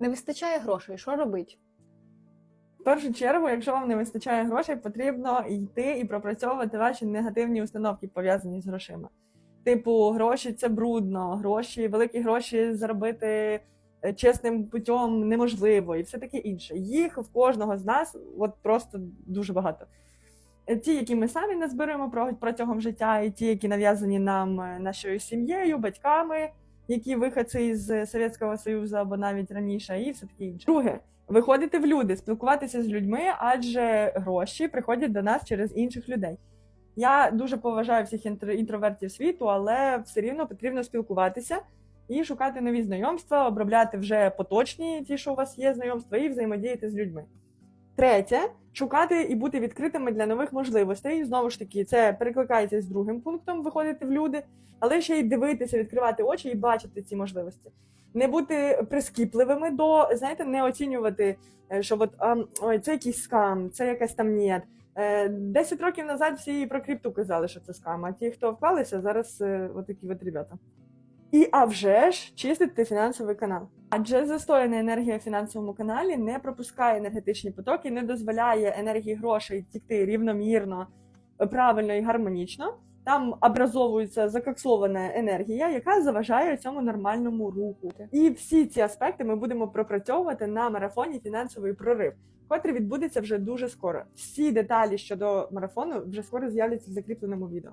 Не вистачає грошей, що робить? В першу чергу, якщо вам не вистачає грошей, потрібно йти і пропрацьовувати ваші негативні установки, пов'язані з грошима. Типу, гроші це брудно, гроші, великі гроші заробити е, чесним путем неможливо, і все таке інше. Їх в кожного з нас от просто дуже багато. Е, Ті, які ми самі назбираємо про- протягом життя, і ті, які нав'язані нам е, нашою сім'єю, батьками, які виходці із Совєтського Союзу або навіть раніше, і все таке інше. Друге, виходити в люди, спілкуватися з людьми, адже гроші приходять до нас через інших людей. Я дуже поважаю всіх інтро- інтровертів світу, але все рівно потрібно спілкуватися і шукати нові знайомства, обробляти вже поточні, ті, що у вас є знайомства, і взаємодіяти з людьми. Третє шукати і бути відкритими для нових можливостей. Знову ж таки, це перекликається з другим пунктом виходити в люди, але ще й дивитися, відкривати очі і бачити ці можливості. Не бути прискіпливими до, знаєте, не оцінювати, е, що от а, ой, це якийсь скам, це якась там ні. Е, 10 років назад всі про крипту казали, що це скам, а ті, хто вклалися, зараз е, от от ребята. І а вже ж чистити фінансовий канал. Адже застояна енергія в фінансовому каналі не пропускає енергетичні потоки, не дозволяє енергії грошей тікти рівномірно, правильно і гармонічно. Там образовується закоксована енергія, яка заважає цьому нормальному руху. І всі ці аспекти ми будемо пропрацьовувати на марафоні фінансовий прорив, котрий відбудеться вже дуже скоро. Всі деталі щодо марафону вже скоро з'являться в закріпленому відео.